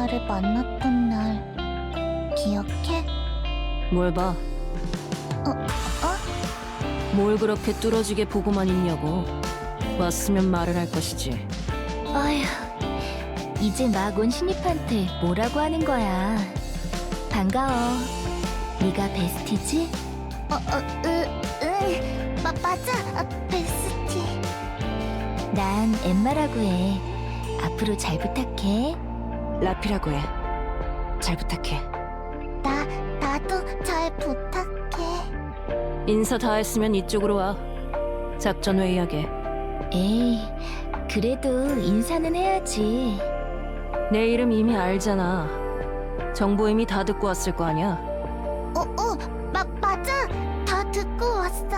은하를 만났던 날 기억해? 뭘 봐? 어? 뭘 그렇게 뚫어지게 보고만 있냐고. 왔으면 말을 할 것이지. 아휴, 이제 막 온 신입한테 뭐라고 하는 거야. 반가워. 네가 베스티지? 어, 어, 으, 응, 마, 맞아, 아, 베스티. 난 엠마라고 해. 앞으로 잘 부탁해. 라피라고 해. 잘 부탁해. 나, 나도 잘 부탁해. 인사 다 했으면 이쪽으로 와. 작전 회의하게. 에이, 그래도 인사는 해야지. 내 이름 이미 알잖아. 정보 이미 다 듣고 왔을 거 아니야. 어, 어, 마, 맞아. 다 듣고 왔어.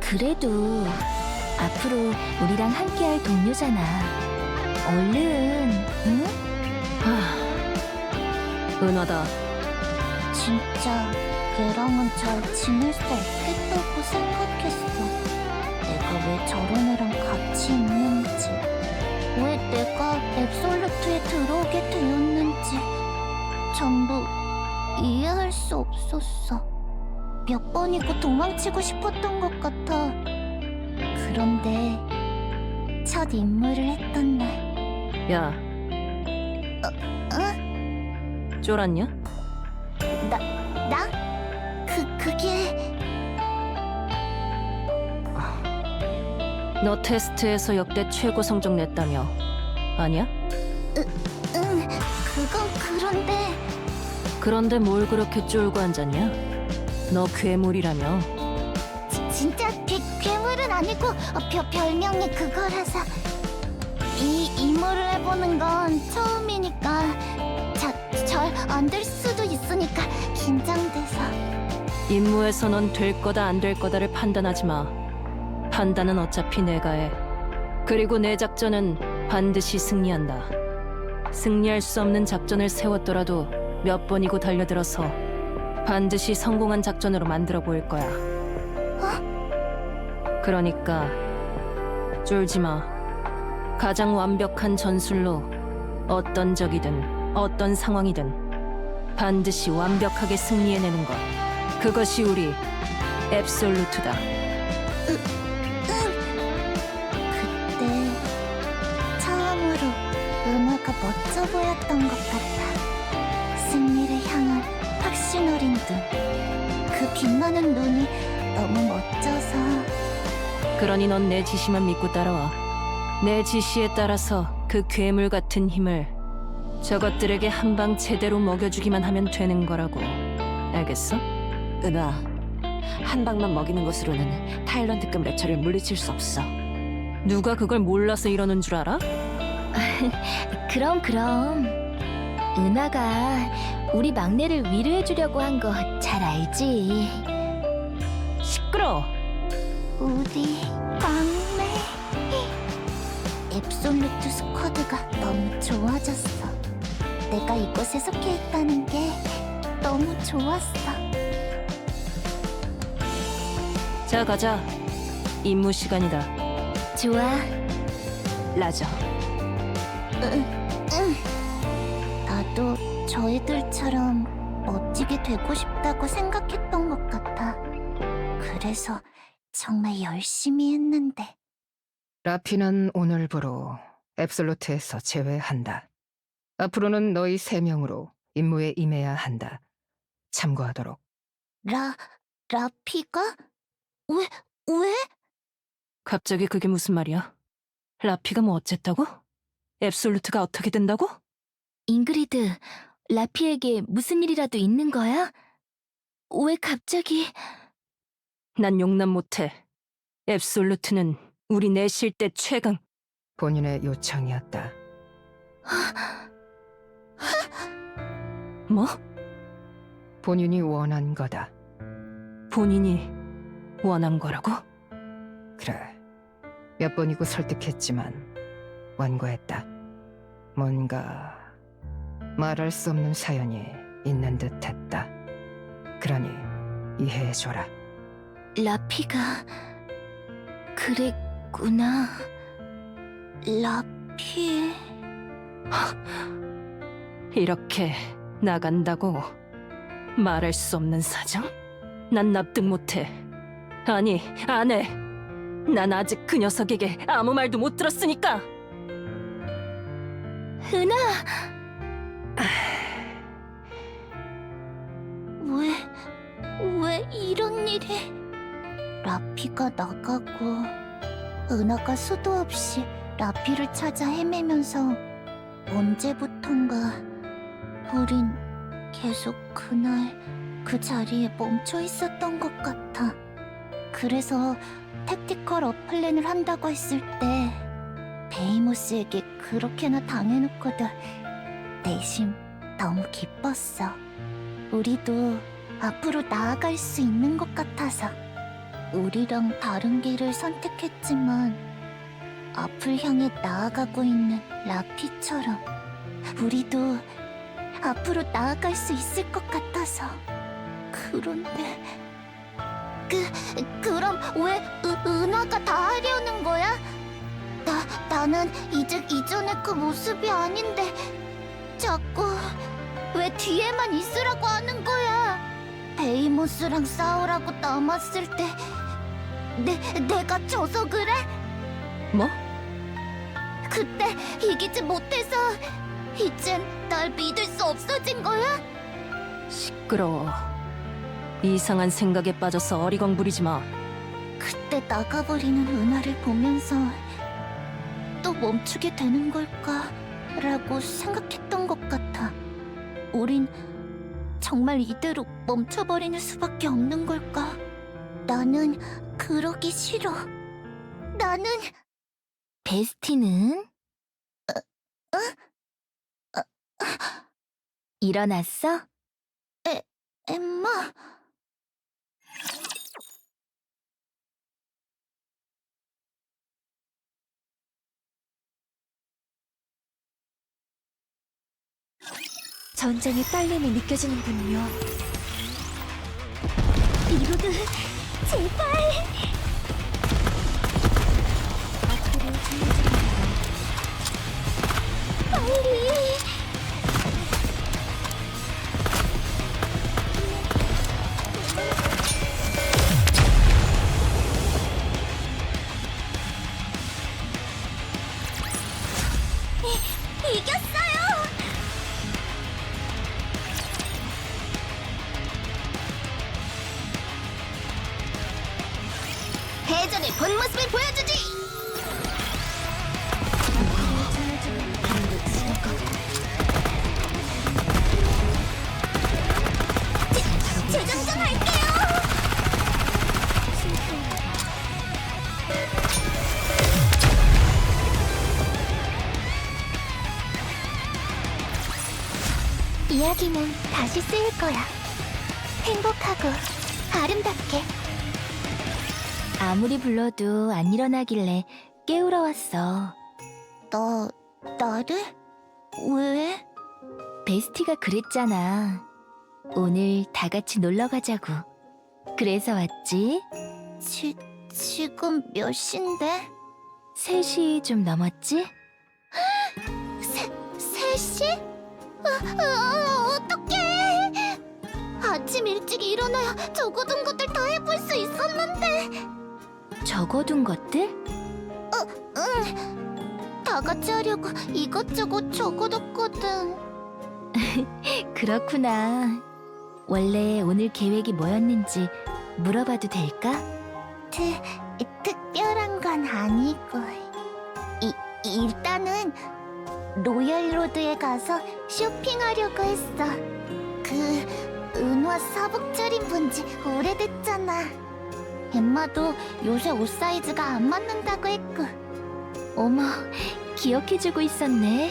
그래도 앞으로 우리랑 함께할 동료잖아. 얼른, 응? 하... 은하다. 진짜 걔랑은 잘 지낼 수 없겠다고 생각했어. 내가 왜 저런 애랑 같이 있는지, 왜 내가 앱솔루트에 들어오게 되었는지 전부 이해할 수 없었어. 몇 번이고 도망치고 싶었던 것 같아. 그런데 첫 임무를 했던 날, 야, 응? 쫄았냐? 나? 그, 그게... 너 테스트에서 역대 최고 성적 냈다며. 아니야? 응, 그건 그런데... 그런데 뭘 그렇게 쫄고 앉았냐? 너 괴물이라며. 지- 진짜 괴, 괴물은 아니고 어, 별, 별명이 그거라서 이 임무를 해보는 건 처음이니까 잘 안 될 수도 있으니까 긴장돼서 임무에서 넌 될 거다 안 될 거다를 판단하지 마. 판단은 어차피 내가 해. 그리고 내 작전은 반드시 승리한다. 승리할 수 없는 작전을 세웠더라도 몇 번이고 달려들어서 반드시 성공한 작전으로 만들어 보일 거야. 그러니까 쫄지 마. 가장 완벽한 전술로 어떤 적이든 어떤 상황이든 반드시 완벽하게 승리해내는 것. 그것이 우리 앱솔루트다. 그때 처음으로 은하가 멋져 보였던 것 같아 승리를 향한 확신 어린 눈 그 빛나는 눈이 너무 멋져서 그러니 넌 내 지시만 믿고 따라와. 내 지시에 따라서 그 괴물 같은 힘을 저것들에게 한 방 제대로 먹여주기만 하면 되는 거라고. 알겠어? 은하, 한 방만 먹이는 것으로는 타일런트급 레처를 물리칠 수 없어. 누가 그걸 몰라서 이러는 줄 알아? 그럼 그럼. 은하가 우리 막내를 위로해주려고 한 거 잘 알지. 시끄러. 우리 막내 앱솔루트 스쿼드가 너무 좋아졌어 내가 이곳에 속해 있다는 게 너무 좋았어 자 가자. 임무 시간이다. 좋아. 라저, 응, 응. 나도 저희들처럼 멋지게 되고 싶다고 생각했던 것 같아. 그래서 정말 열심히 했는데. 라피는 오늘부로 앱솔루트에서 제외한다. 앞으로는 너희 세 명으로 임무에 임해야 한다. 참고하도록. 라, 라피가? 왜, 왜? 갑자기 그게 무슨 말이야? 라피가 뭐 어쨌다고? 앱솔루트가 어떻게 된다고? 잉그리드, 라피에게 무슨 일이라도 있는 거야? 왜 갑자기... 난 용납 못해. 앱솔루트는 우리 내실 때 최강. 본인의 요청이었다. 뭐? 본인이 원한 거다. 본인이 원한 거라고? 그래. 몇 번이고 설득했지만 완고했다. 뭔가 말할 수 없는 사연이 있는 듯했다. 그러니 이해해줘라. 라피가... 그랬구나. 라피. 이렇게 나간다고 말할 수 없는 사정? 난 납득 못해. 아니, 안 해. 난 아직 그 녀석에게 아무 말도 못 들었으니까. 은하, 왜, 왜 이런 일이? 라피가 나가고 은하가 수도 없이 라피를 찾아 헤매면서 언제부턴가 우린 계속 그날 그 자리에 멈춰 있었던 것 같아. 그래서 택티컬 어플랜을 한다고 했을 때 베이모스에게 그렇게나 당해놓고도 내심 너무 기뻤어. 우리도 앞으로 나아갈 수 있는 것 같아서 우리랑 다른 길을 선택했지만 앞을 향해 나아가고 있는 라피처럼 우리도 앞으로 나아갈 수 있을 것 같아서 그런데 그 그럼 왜 으, 은하가 다 하려는 거야? 나 나는 이제 이전의 그 모습이 아닌데 자꾸 왜 뒤에만 있으라고 하는 거야? 베이모스랑 싸우라고 남았을 때 내, 내가 져서 그래? 뭐? 그때 이기지 못해서 이젠 날 믿을 수 없어진 거야? 시끄러워. 이상한 생각에 빠져서 어리광 부리지 마. 그때 나가버리는 은하를 보면서 또 멈추게 되는 걸까? 라고 생각했던 것 같아. 우린 정말 이대로 멈춰버리는 수밖에 없는 걸까? 나는 그러기 싫어. 나는 베스티는? 일어났어? 엠마. 전장의 딸림이 느껴지는군요. 이로드, 제발. 이, 이겼어요! 본 모습을 보여주지! 거야. 행복하고 아름답게. 아무리 불러도 안 일어나길래 깨우러 왔어. 너, 나를? 왜? 베스티가 그랬잖아. 오늘 다 같이 놀러 가자고. 그래서 왔지. 지, 지금 몇 시인데? 3시 좀 넘었지? 세, 시 아, 아, 어떡해! 아침 일찍 일어나야 적어둔 것들 다 해볼 수 있었는데. 적어둔 것들? 응. 다 같이 하려고 이것저것 적어뒀거든. 그렇구나. 원래 오늘 계획이 뭐였는지 물어봐도 될까? 트, 특별한 건 아니고. 이, 일단은 로얄로드에 가서 쇼핑하려고 했어. 그 은화 사복 차림 본지 오래됐잖아. 엠마도 요새 옷 사이즈가 안 맞는다고 했고. 어머, 기억해주고 있었네.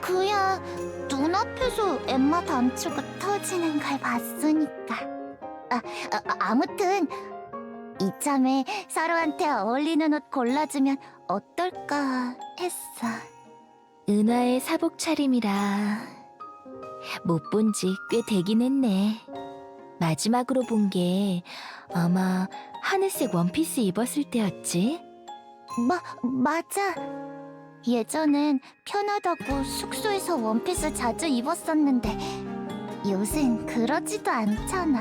그야 눈앞에서 엠마 단추가 터지는 걸 봤으니까. 아, 아, 아무튼 이참에 서로한테 어울리는 옷 골라주면 어떨까 했어. 은화의 사복 차림이라 못 본 지 꽤 되긴 했네. 마지막으로 본 게 아마 하늘색 원피스 입었을 때였지. 마, 맞아. 예전엔 편하다고 숙소에서 원피스 자주 입었었는데 요샌 그러지도 않잖아.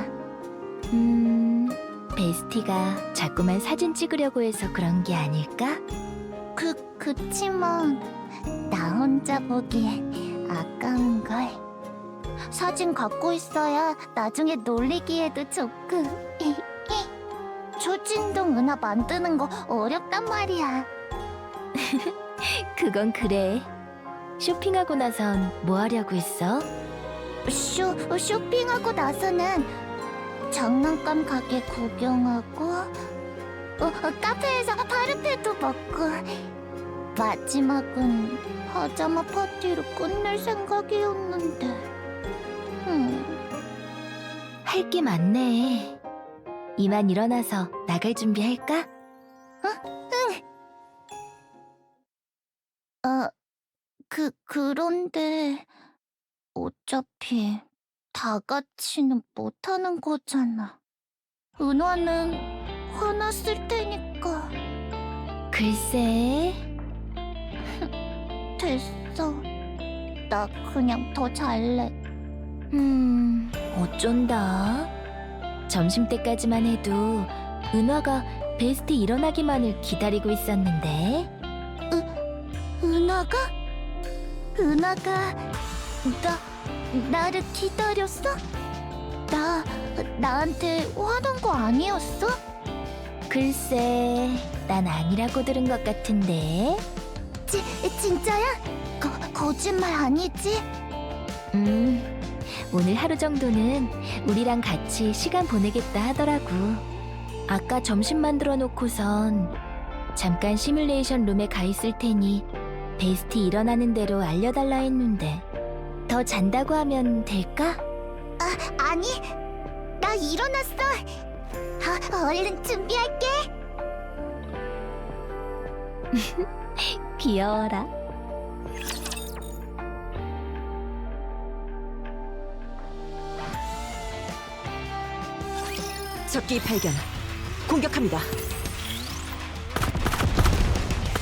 음, 베스티가 자꾸만 사진 찍으려고 해서 그런 게 아닐까? 그 그치만 나 혼자 보기엔 아까운 걸. 사진 갖고 있어야 나중에 놀리기에도 좋고. 초진동 은하 만드는 거 어렵단 말이야. 그건 그래. 쇼핑하고 나선 뭐 하려고 했어? 쇼 쇼핑하고 나서는 장난감 가게 구경하고 어, 어, 카페에서 파르페도 먹고 마지막은 파자마 파티로 끝낼 생각이었는데. 음. 할게 많네. 이만 일어나서 나갈 준비할까? 어, 그, 그런데, 어차피, 다 같이는 못하는 거잖아. 은화는 화났을 테니까. 글쎄, 됐어. 나 그냥 더 잘래. 음, 어쩐다. 점심 때까지만 해도 은화가 베스트 일어나기만을 기다리고 있었는데. 은하가? 은하가, 나, 나를 기다렸어? 나, 나한테 화난 거 아니었어? 글쎄, 난 아니라고 들은 것 같은데. 지, 진짜야? 거, 거짓말 아니지? 음, 오늘 하루 정도는 우리랑 같이 시간 보내겠다 하더라고. 아까 점심 만들어 놓고선 잠깐 시뮬레이션 룸에 가 있을 테니 베스트 일어나는 대로 알려달라 했는데 더 잔다고 하면 될까? 아니, 나 일어났어. 아, 얼른 준비할게. 귀여워라. 적기 발견. 공격합니다.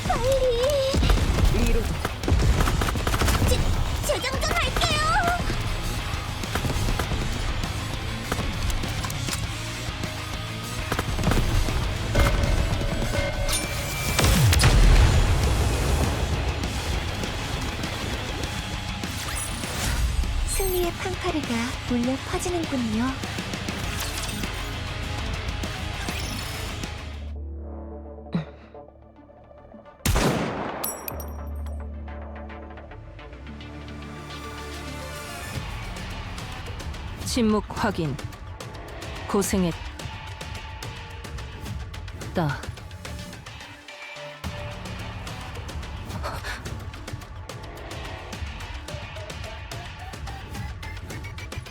빨리. 위로. 재장전 할게요. 승리의 팡파르가 울려 퍼지는군요. 침묵 확인. 고생했다.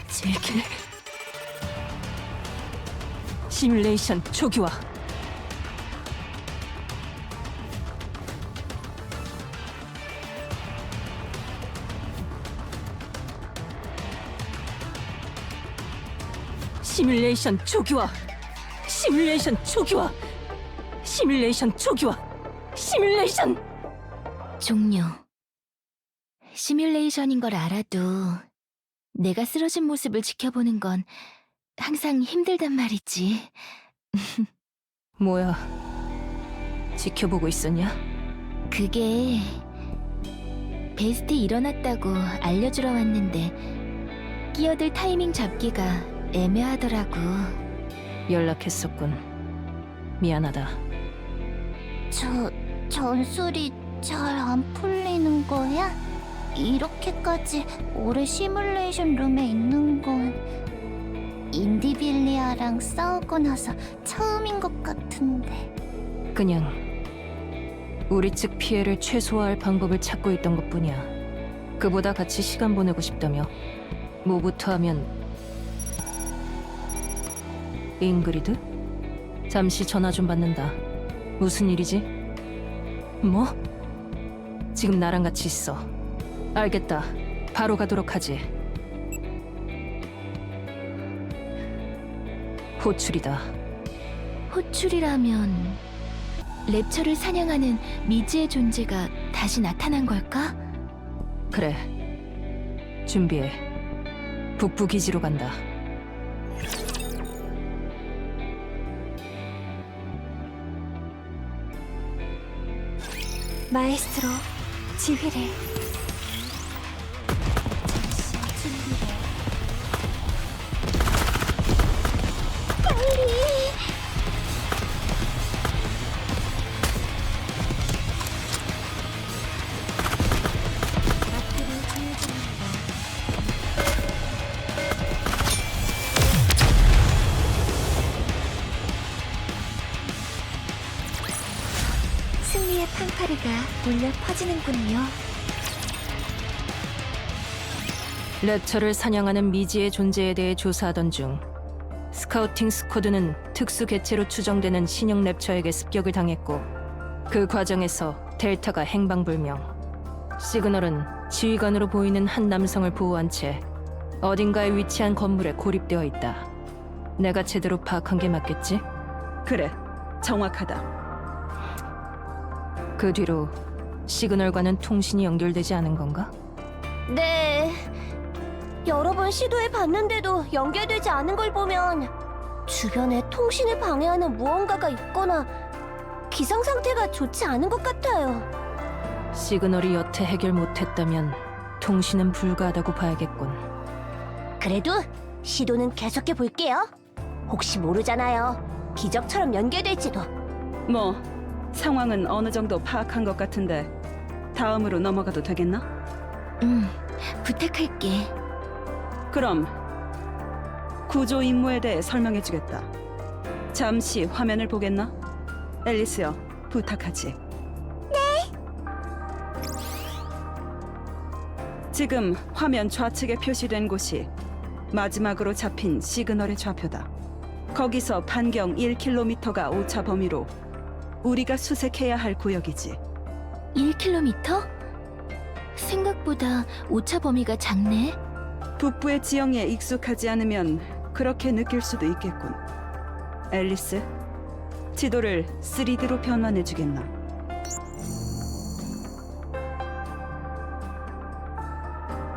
제길. 시뮬레이션 초기화. 시뮬레이션 초기화. 시뮬레이션 초기화. 시뮬레이션 초기화. 시뮬레이션. 종료. 시뮬레이션인 걸 알아도 내가 쓰러진 모습을 지켜보는 건 항상 힘들단 말이지. 뭐야? 지켜보고 있었냐? 그게 베스트 일어났다고 알려주러 왔는데 끼어들 타이밍 잡기가 애매하더라고. 연락했었군. 미안하다. 저 전술이 잘 안 풀리는 거야? 이렇게까지 오래 시뮬레이션 룸에 있는 건 인디빌리아랑 싸우고 나서 처음인 것 같은데. 그냥 우리 측 피해를 최소화할 방법을 찾고 있던 것뿐이야. 그보다 같이 시간 보내고 싶다며. 뭐부터 하면 잉그리드? 잠시 전화 좀 받는다. 무슨 일이지? 뭐? 지금 나랑 같이 있어. 알겠다. 바로 가도록 하지. 호출이다. 호출이라면 랩처를 사냥하는 미지의 존재가 다시 나타난 걸까? 그래. 준비해. 북부 기지로 간다. 마에스트로 지휘를 승리의 팡파르가 울려 퍼지는군요. 랩처를 사냥하는 미지의 존재에 대해 조사하던 중 스카우팅 스쿼드는 특수 개체로 추정되는 신형 랩처에게 습격을 당했고 그 과정에서 델타가 행방불명 시그널은 지휘관으로 보이는 한 남성을 보호한 채 어딘가에 위치한 건물에 고립되어 있다 내가 제대로 파악한 게 맞겠지? 그래, 정확하다. 그 뒤로 시그널과는 통신이 연결되지 않은 건가? 네. 여러 번 시도해 봤는데도 연결되지 않은 걸 보면 주변에 통신을 방해하는 무언가가 있거나 기상 상태가 좋지 않은 것 같아요. 시그널이 여태 해결 못했다면 통신은 불가하다고 봐야겠군 그래도 시도는 계속해 볼게요. 혹시 모르잖아요. 기적처럼 연결될지도. 뭐 상황은 어느 정도 파악한 것 같은데 다음으로 넘어가도 되겠나? 음, 부탁할게. 그럼 구조 임무에 대해 설명해 주겠다. 잠시 화면을 보겠나? 앨리스여, 부탁하지. 네. 지금 화면 좌측에 표시된 곳이 마지막으로 잡힌 시그널의 좌표다. 거기서 반경 1km가 오차 범위로 우리가 수색해야 할 구역이지. 1km? 생각보다 오차 범위가 작네. 북부의 지형에 익숙하지 않으면 그렇게 느낄 수도 있겠군. 앨리스, 지도를 3D로 변환해 주겠나?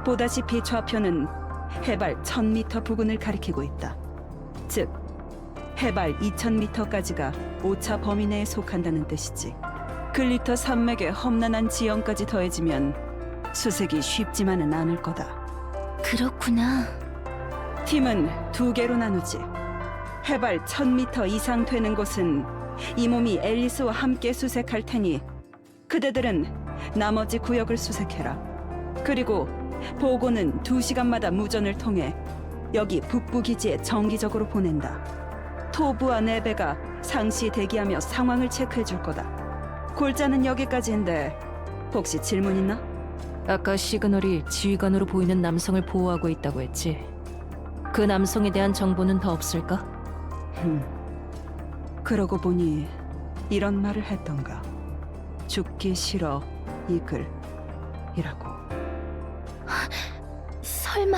보다시피 좌표는 해발 1000m 부근을 가리키고 있다. 즉, 해발 2000m까지가 오차 범위 내에 속한다는 뜻이지. 글리터 산맥의 험난한 지형까지 더해지면 수색이 쉽지만은 않을 거다. 그렇구나. 팀은 두 개로 나누지. 해발 1000m 이상 되는 곳은 이 몸이 앨리스와 함께 수색할 테니 그대들은 나머지 구역을 수색해라. 그리고 보고는 두 시간마다 무전을 통해 여기 북부 기지에 정기적으로 보낸다. 토부와 네베가 상시 대기하며 상황을 체크해 줄 거다. 골자는 여기까지인데 혹시 질문 있나? 아까 시그널이 지휘관으로 보이는 남성을 보호하고 있다고 했지. 그 남성에 대한 정보는 더 없을까? 흠. 그러고 보니 이런 말을 했던가. 죽기 싫어 이글 이라고. 설마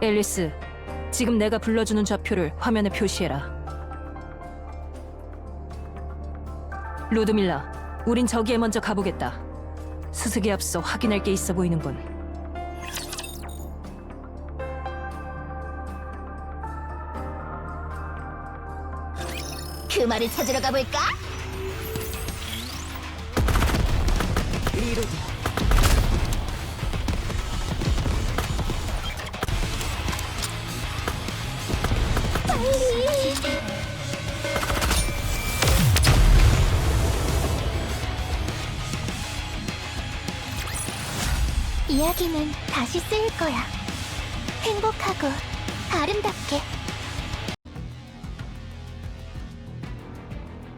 앨리스, 지금 내가 불러주는 좌표를 화면에 표시해라. 루드밀라, 우린 저기에 먼저 가보겠다. 수색에 앞서 확인할 게 있어 보이는군. 그 말을 찾으러 가볼까? 이야기는 다시 쓰일 거야. 행복하고 아름답게.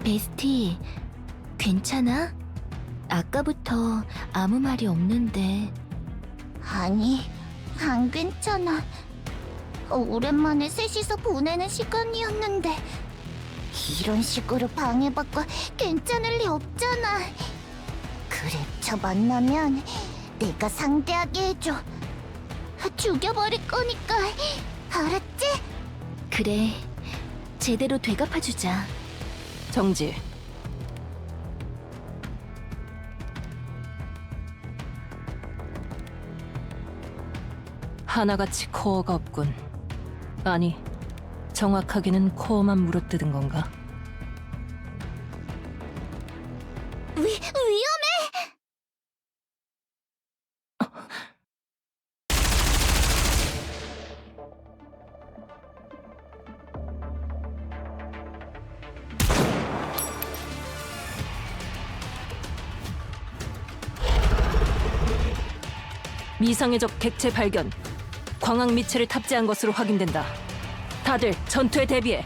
베스티 괜찮아? 아까부터 아무 말이 없는데 아니, 안 괜찮아. 오랜만에 셋이서 보내는 시간이었는데 이런 식으로 방해받고 괜찮을 리 없잖아. 그랩처 만나면 내가 상대하게 해줘. 죽여버릴 거니까 알았지? 그래, 제대로 되갚아주자. 정지. 하나같이 코어가 없군. 아니, 정확하게는 코어만 물어뜯은 건가? 위, 미상의 적 객체 발견. 광학 미체를 탑재한 것으로 확인된다. 다들 전투에 대비해.